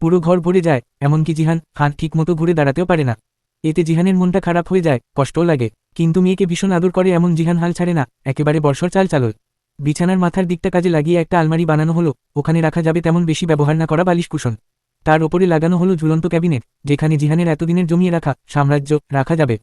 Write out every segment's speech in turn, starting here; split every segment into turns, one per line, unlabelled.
পুরো ঘর ভরে যায়, এমনকি জিহান হাত ঠিকমতো ঘুরে দাঁড়াতেও পারে না। এতে জিহানের মনটা খারাপ হয়ে যায়, কষ্টও লাগে। কিন্তু মেয়েকে ভীষণ আদর করে এমন জিহান হাল ছাড়ে না, একেবারে বর্ষর চাল চালল বিছানার মাথার দিকটা কাজে লাগিয়ে একটা আলমারি বানানো হলো, ওখানে রাখা যাবে তেমন বেশি ব্যবহার না করা বালিশ কুশন তার ওপরে লাগানো হলো ঝুলন্ত ক্যাবিনেট, যেখানে জিহানের এতদিনের জমিয়ে রাখা সাম্রাজ্য রাখা যাবে।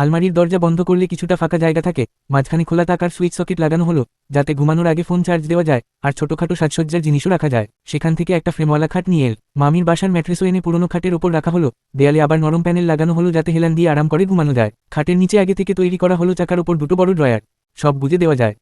আলমারির দরজা বন্ধ করলে কিছুটা ফাঁকা জায়গা থাকে, মাঝখানে খোলা থাকার সুইচ সকেট লাগানো হলো, যাতে ঘুমানোর আগে ফোন চার্জ দেওয়া যায় আর ছোটখাটো সাজসজ্জার জিনিসও রাখা যায়। সেখান থেকে একটা ফ্রেমওয়ালা খাট নিয়ে এল। মামির বাসার ম্যাট্রেসও এনে পুরনো খাটের ওপর রাখা হলো। দেয়ালে আবার নরম প্যানেল লাগানো হলো যাতে হেলান দিয়ে আরাম করে ঘুমানো যায়। খাটের নিচে আগে থেকে তৈরি করা হলো চাকার ওপর দুটো বড় ড্রয়ার। সব বুঝে দেওয়া যায়।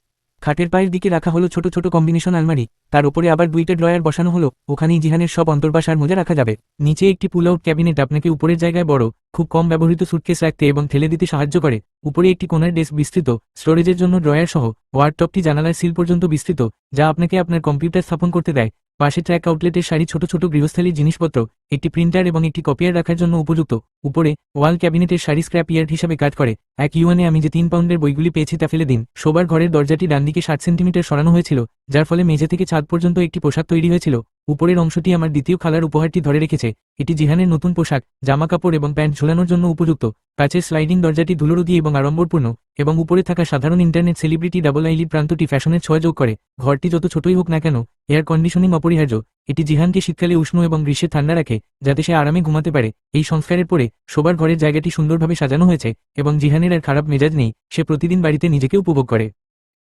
খাটের পায়ের দিকে রাখা হলো ছোট ছোট কম্বিনেশন আলমারি। তার উপরে আবার দুইটা ড্রয়ার বসানো হলো। ওখানেই জিহানের সব অন্তর্বাস আর মজা রাখা যাবে। নিচে একটি পুল আউট ক্যাবিনেট আপনাকে উপরের জায়গায় বড়, খুব কম ব্যবহৃত সুটকেস রাখতে এবং ঠেলে দিতে সাহায্য করে। উপরে একটি কোনার ডেস্ক বিস্তৃত স্টোরেজের জন্য ড্রয়ার সহ ওয়ার্ডটপটি জানালার সিল পর্যন্ত বিস্তৃত, যা আপনাকে আপনার কম্পিউটার স্থাপন করতে দেয়। পাশে ট্র্যাক আউটলেটের শাড়ি ছোট ছোট গৃহস্থালী জিনিসপত্র, একটি প্রিন্টার এবং একটি কপিয়ার রাখার জন্য উপযুক্ত। উপরে ওয়াল ক্যাবিনেটের সারি স্ক্র্যাপ ইয়ার্ড হিসাবে কাজ করে। এক ইউএনে আমি যে তিন পাউন্ডের বইগুলি পেয়েছি তা ফেলে দিন। শোবার ঘরের দরজাটি ডান দিকে ষাট সেন্টিমিটার সরানো হয়েছিল, যার ফলে মেঝে থেকে ছাদ পর্যন্ত একটি পোশাক তৈরি হয়েছিল। উপরের অংশটি আমার দ্বিতীয় খালার উপহারটি ধরে রেখেছে। এটি জিহানের নতুন পোশাক জামা কাপড় এবং প্যান্ট ঝোলানোর জন্য উপযুক্ত। কাচের স্লাইডিং দরজাটি ধুলোরুদি এবং আড়ম্বরপূর্ণ এবং উপরে থাকা সাধারণ ইন্টারনেট সেলিব্রিটি ডাবল আইলির প্রান্তটি ফ্যাশনের ছোঁয়া যোগ করে। ঘরটি যত ছোটই হোক না কেন, এয়ার কন্ডিশনিং অপরিহার্য। এটি জিহানকে শীতকালে উষ্ণ এবং গ্রীষ্মে ঠান্ডা রাখে, যাতে সে আরামে ঘুমাতে পারে। এই সংস্কারের পরে শোবার ঘরের জায়গাটি সুন্দরভাবে সাজানো হয়েছে এবং জিহানের আর খারাপ মেজাজ নেই, সে প্রতিদিন বাড়িতে নিজেকে উপভোগ করে।